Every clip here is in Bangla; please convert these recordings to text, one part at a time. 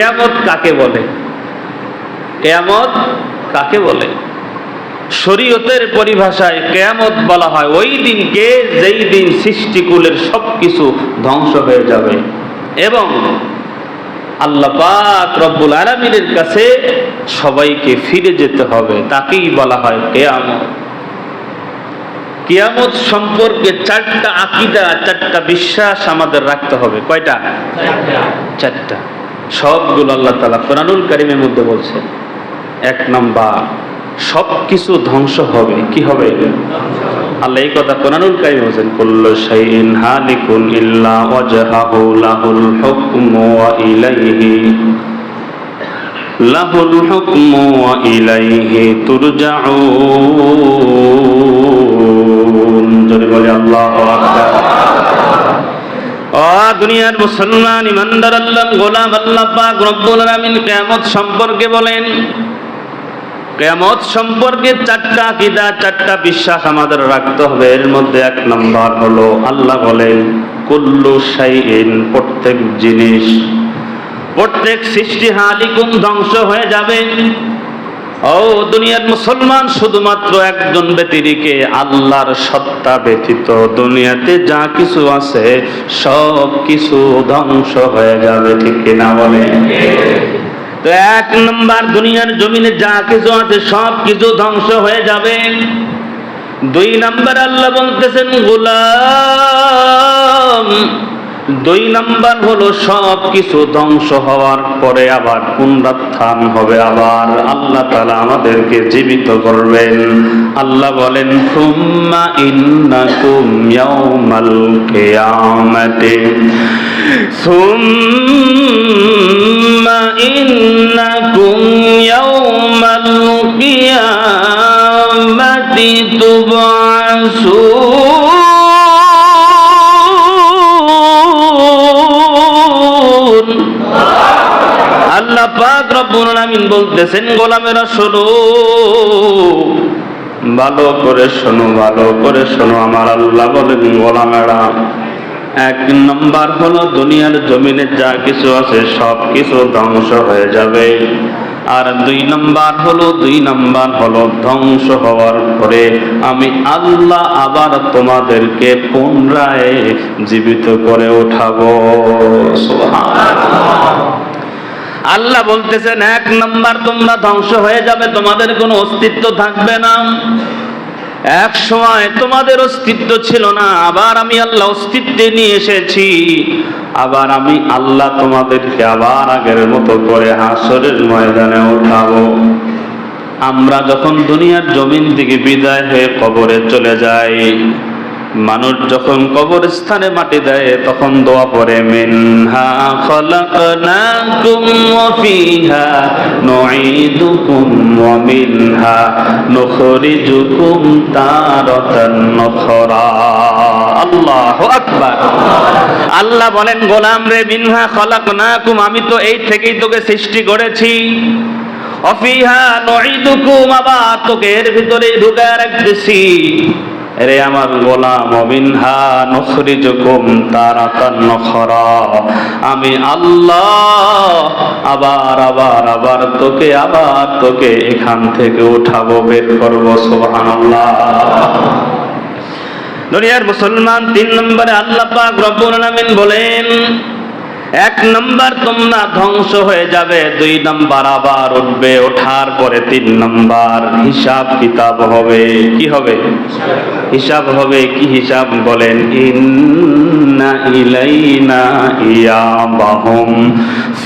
কেয়ামত কাকে বলে? কেয়ামত কাকে বলে? শরীয়তের পরিভাষায় কেয়ামত বলা হয় ওই দিনকে যেই দিন সৃষ্টিকুলের সব কিছু ধ্বংস হয়ে যাবে। এবং আল্লাহ পাক রব্বুল আলমিনের কাছে সবাইকে ফিরে যেতে হবে তাকেই বলা হয় কেয়ামত। কিয়ামত সম্পর্কে চারটা আকিদা চারটা বিশ্বাস আমাদের রাখতে হবে। কয়টা? চারটা। সবগুলো আল্লাহ তালা কোরআনুল কারিমের মধ্যে বলছেন এক নম্বর সব কিছু ধ্বংস হবে। কি হবে? আল্লাহ এই কথা কোরআনুল কারিম বলছেন, কুল্লু শাইইন হালিকুন ইল্লা ওয়াজহাহু লাহুল ওয়া ইলাইহি। লাহুল ওয়া ইলাইহি তুরজাউন। বলে, আল্লাহু আকবার। দুনিয়ার মুসলমান, ইমানদার আল্লাহ, গোলাম আল্লাহ, পাক রব্বুল আলামিন কিয়ামত সম্পর্কে বলেন। কিয়ামত সম্পর্কে চারটা আকীদা, চারটা বিশ্বাস আমাদের রাখতে হবে। এর মধ্যে এক নম্বর হলো আল্লাহ বলেন, কুল্লু শাইইন, প্রত্যেক জিনিস, প্রত্যেক সৃষ্টি হালিকুন ধ্বংস হয়ে যাবে। ও দুনিয়ার মুসলমান, শুধুমাত্র একজন ব্যতিরিকে আল্লাহর সত্তা ব্যতীত দুনিয়াতে যা কিছু আছে সব কিছু ধ্বংস হয়ে যাবে, ঠিক কিনা বলে? তো এক নম্বর, দুনিয়ার জমিনে যা কিছু আছে সব কিছু ধ্বংস হয়ে যাবে। দুই নম্বর, আল্লাহ বলতেছেন, গোলাম দুই নাম্বার হলো সব কিছু ধ্বংস হওয়ার পরে আবার পুনরুত্থান হবে, আবার আল্লাহ তাআলা আমাদেরকে জীবিত করবেন। আল্লাহ বলেন, সুম্মা ইন্নাকুম ইয়াউমাল কিয়ামাতি। সুম্মা ইন্নাকুম ইয়াউমাল কিয়ামাতি তুবআসুন আল্লাহ পাক রব্বুল আলামিন বলতেছেন, গোলামেরা শোনো। ভালো করে শোনো, ভালো করে শোনো, আমার আল্লাহ বলেন, গোলামেরা। এক নম্বর হলো, দুনিয়ার জমিনে যা কিছু আছে, সব কিছু ধ্বংস হয়ে যাবে। আর দুই নম্বর হলো, দুই নম্বর হলো, ধ্বংস হওয়ার পরে আমি আল্লাহ আবার তোমাদেরকে পুনরায় জীবিত করে উঠাবো। আল্লাহ বলতেছেন, এক নাম্বার তোমরা ধ্বংস হয়ে যাবে, তোমাদের কোনো অস্তিত্ব থাকবে না। এক সময় তোমাদের অস্তিত্ব ছিল না, আবার আমি আল্লাহ অস্তিত্বে নিয়ে এসেছি। আবার আমি আল্লাহ তোমাদেরকে আবার আগের মতো করে হাসরের ময়দানে উঠাবো আমরা যখন দুনিয়ার জমিন থেকে বিদায় হয়ে কবরে চলে যাই মানুষ যখন কবরস্থানে মাটি দেয়, তখন দোয়া পড়ে, মিনহা আল্লাহু বলেন, গোলাম রে, মিনহা খলাকনাকুম, আমি তো এই থেকেই তোকে সৃষ্টি করেছি। অফিহা নুঈদুকুম, আবার তোকে এর ভিতরে ঢুকায় রাখতেছি। রে আমার গোলাম অবিনহা নখরিজুকুম তারাতান নখরা। আমি আল্লাহ, আবার আবার আবার তোকে আবার তোকে এখান থেকে উঠাবো, বের করব, সুবহানাল্লাহ। দুনিয়ার মুসলমান তিন নম্বরে আল্লাহ পাক রব্বুল আলামিন বলেন এক নম্বর তোমরা ধ্বংস হয়ে যাবে, দুই নম্বর আবার উঠবে, ওঠার পরে তিন নম্বর হিসাব কিতাব হবে। কি হবে? হিসাব হবে কি হিসাব বলেন? ইন্না ইলাইনা ইয়াবাহুম,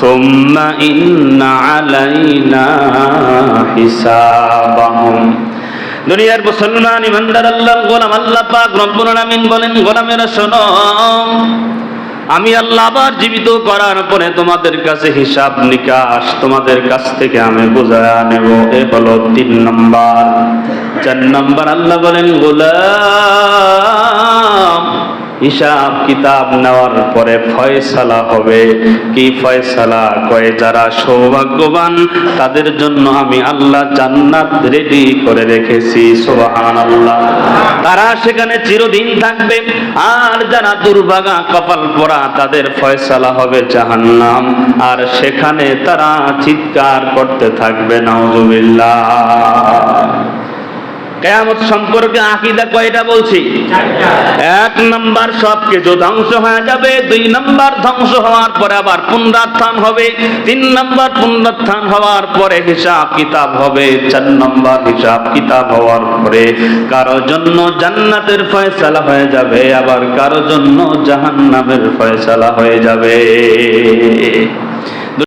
সুম্মা ইন্না আলাইনা হিসাবাহুম। দুনিয়ার মুসলমান, ইমানদার আল্লাহ গোলাম, আল্লাহ পাক রব্বুল আলামিন বলেন, গোলামেরা শোনো আমি আল্লাহ আবার জীবিত করার পরে তোমাদের কাছে হিসাব নিকাশ তোমাদের কাছ থেকে আমি বোঝা নেব। এ বলো তিন নম্বর। চার নম্বর আল্লাহ বলেন, গোলাম হিসাব কিতাব নেওয়ার পরে ফয়সালা হবে। কি ফয়সালা? কয়ে, যারা সৌভাগ্যবান, তাদের জন্য আমি আল্লাহ জান্নাত রেডি করে রেখেছি। সোহান আল্লাহ তারা সেখানে চিরদিন থাকবে। আর যারা দুর্ভাগা, কপাল পরা তাদের ফয়সালা হবে জাহান্নাম। আর সেখানে তারা চিৎকার করতে থাকবে, নাউজুবিল্লাহ। কেয়ামত সম্পর্কে আকিদা কয়টা বলছি? এক নাম্বার সব কিছু ধ্বংস হয়ে যাবে দুই নাম্বার ধ্বংস হওয়ার পরে আবার পুনরুত্থান হবে তিন নাম্বার পুনরুত্থান হওয়ার পরে হিসাব কিতাব হবে চার নাম্বার হিসাব কিতাব হওয়ার পরে কারও জন্য জান্নাতের ফয়সালা হয়ে যাবে আবার কারও জন্য জাহান্নামের ফয়সালা হয়ে যাবে।